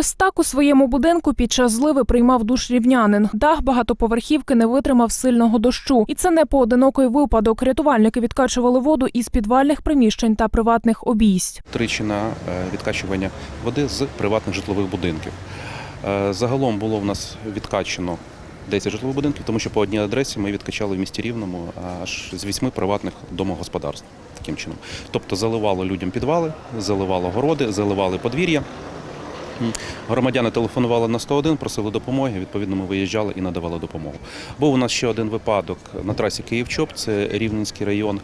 Ось так у своєму будинку під час зливи приймав душ рівнянин. Дах багатоповерхівки не витримав сильного дощу. І це не поодинокий випадок. Рятувальники відкачували воду із підвальних приміщень та приватних обійсть. тричі на е, відкачування води з приватних житлових будинків. Е, Загалом було в нас відкачано 10 житлових будинків, тому що по одній адресі ми відкачали в місті Рівному аж з 8 приватних домогосподарств. Таким чином. Тобто заливало людям підвали, заливало городи, заливали подвір'я. Громадяни телефонували на 101, просили допомоги. Відповідно, ми виїжджали і надавали допомогу. Був у нас ще один випадок на трасі Київ-Чоп, це Рівненський район,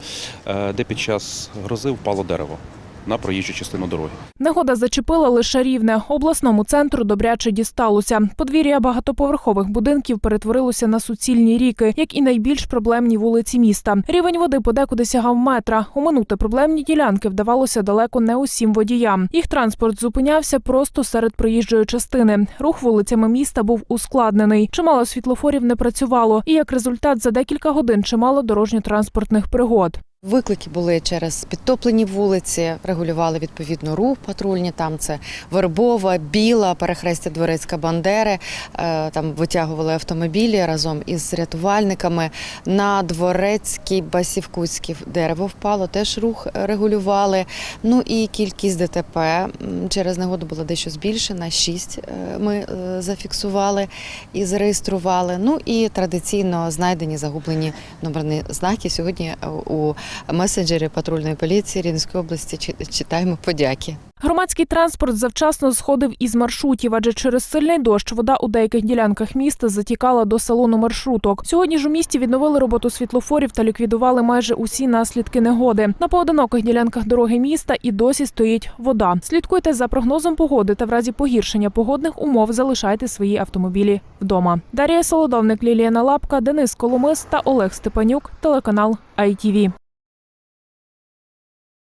е, де під час грози впало дерево на проїжджу частину дороги. Негода зачепила лише рівне. Обласному центру добряче дісталося. Подвір'я багатоповерхових будинків перетворилося на суцільні ріки, як і найбільш проблемні вулиці міста. Рівень води подекуди сягав метра. Оминути проблемні ділянки вдавалося далеко не усім водіям. Їх транспорт зупинявся просто серед проїжджої частини. Рух вулицями міста був ускладнений. Чимало світлофорів не працювало, і як результат за декілька годин чимало дорожньо-транспортних пригод. Виклики були через підтоплені вулиці, регулювали відповідно рух патрульні. Там це Вербова, Біла, перехрестя Дворецька Бандери. Е, Там витягували автомобілі разом із рятувальниками. На Дворецькій Басівкутській дерево впало, теж рух регулювали. Ну і кількість ДТП через негоду була дещо збільшена. Шість е, ми е, зафіксували і зареєстрували. Ну і традиційно знайдені загублені номерні знаки. Сьогодні у месенджері патрульної поліції Рівненської області чи- читаємо подяки. Громадський транспорт завчасно сходив із маршрутів, адже через сильний дощ вода у деяких ділянках міста затікала до салону маршруток. Сьогодні ж у місті відновили роботу світлофорів та ліквідували майже усі наслідки негоди. На поодиноких ділянках дороги міста і досі стоїть вода. Слідкуйте за прогнозом погоди та в разі погіршення погодних умов залишайте свої автомобілі вдома. Дар'я Солодовник, Ліліана Лапка, Денис Коломис та Олег Степанюк. Телеканал ITV.